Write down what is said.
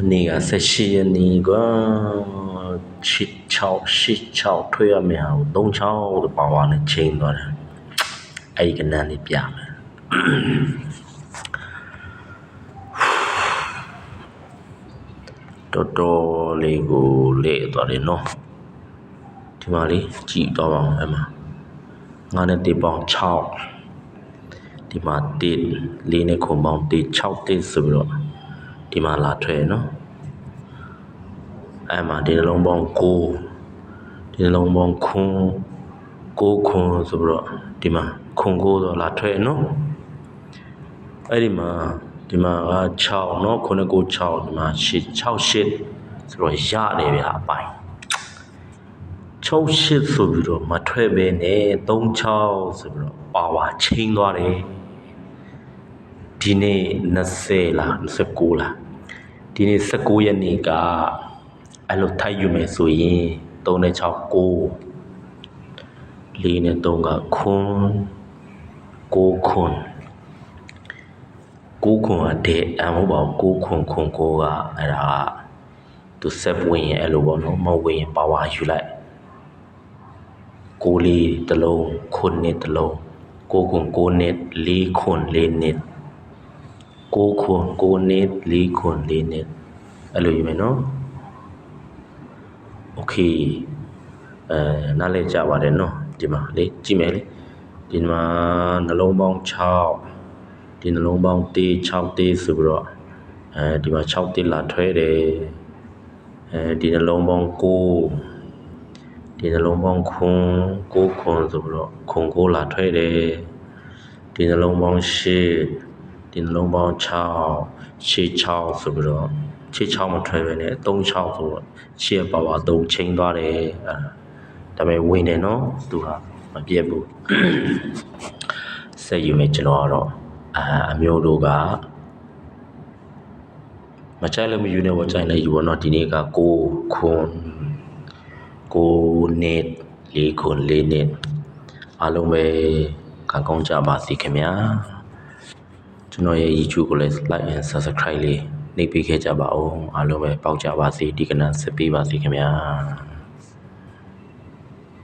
မနေ့က18ရက်နေ့ကချစ်6 8 6ထွေးရမယ့်ဟာကို3 6လို့ပါဝါနဲ့ချိန်သွားတယ်အဲ့ဒီကနန်းလေးပြမယ်တော်တော်လေးကိုလေ့သွားတယ်နော်ဒီမှာလေးကြည့်တော့ပါအောင်အဲ့မှာငါနဲ့တေပေါင်း6ဒီမှာ1 4နဲ့ခုံပေါင်း1 6တစ်ဆိုပြီးတော့ ဒီမှာလာထွက်နော်အဲ့မှာဒီနှလုံးပေါင်း9ဒီနှလုံးပေါင်းခွန်း9ခွန်းဆိုပြီးတော့ဒီမှာခွန်း9ဆိုလာထွက်နော်အဲ့ဒီမှာဒီမှာက6เนาะ9 9 6ဒီမှာ8 6 8ဆိုတော့ရတယ်ဗျာအပိုင်6 8ဆိုပြီးတော့မထွက်ပဲနဲ့3 6ဆိုပြီးတော့ပါဝါချင်းသွားတယ် ဒီနေ့20လား29လားဒီနေ့19ရက်နေ့ကအဲ့လိုထိုက်ယူမယ်ဆိုရင်3နဲ့6 9 4နဲ့3ကခွန်း9ခွန်း9ခွန်းကတဲ့အမဟုတ်ပါဘူး9ခွန်းခွန်း9ကအဲ့ဒါကသူဆက်ဝင်ရင်အဲ့လိုပေါ့နော်မဝင်ရင်ပါဝါယူလိုက်9လေးတစ်လုံးခွန်းနဲ့တစ်လုံး9ခွန်း9နဲ့4ခွန်း4နဲ့ 9ခွန်း9နဲ့4ခွန်း4နဲ့အဲ့လိုယူမယ်နော်โอเคအဲနားလဲကြပါတယ်နော်ဒီမှာလေကြည့်မယ်လေဒီမှာနှလုံးပေါင်း6ဒီနှလုံးပေါင်း1 6တေးဆိုပြီးတော့အဲဒီမှာ6တေးလာထွဲတယ်အဲဒီနှလုံးပေါင်း9ဒီနှလုံးပေါင်းခွန်း9ခွန်းဆိုပြီးတော့ခွန်း9လာထွဲတယ်ဒီနှလုံးပေါင်း8 ဒီနှလုံးပေါင်း6 6 6ဆိုပြီးတော့6 6မထွဲပဲနဲ့3 6ဆိုတော့ရှေ့ပါဝါ3ချိန်သွားတယ်အဲဒါပေမဲ့ဝင်တယ်နော်သူဟာမပြတ်ဘူးဆက်ယူမယ်ကျွန်တော်ကတော့အာအမျိုးတို့ကမချိုက်လို့မယူနဲ့ဝချိုက်လည်းယူပါတော့ဒီနေ့က6ခွန်း6နှစ်4ခွန်း4နှစ်အားလုံးပဲကံကောင်းကြပါစေခင်ဗျာ ကျွန်တော်ရဲ့ YouTube ကိုလည်း like and subscribe လေးနှိပ်ပေးခဲ့ကြပါဦးအားလုံးပဲပေါက်ကြပါစေဒီကနေ့ဆက်ပေးပါစေခင်ဗျာ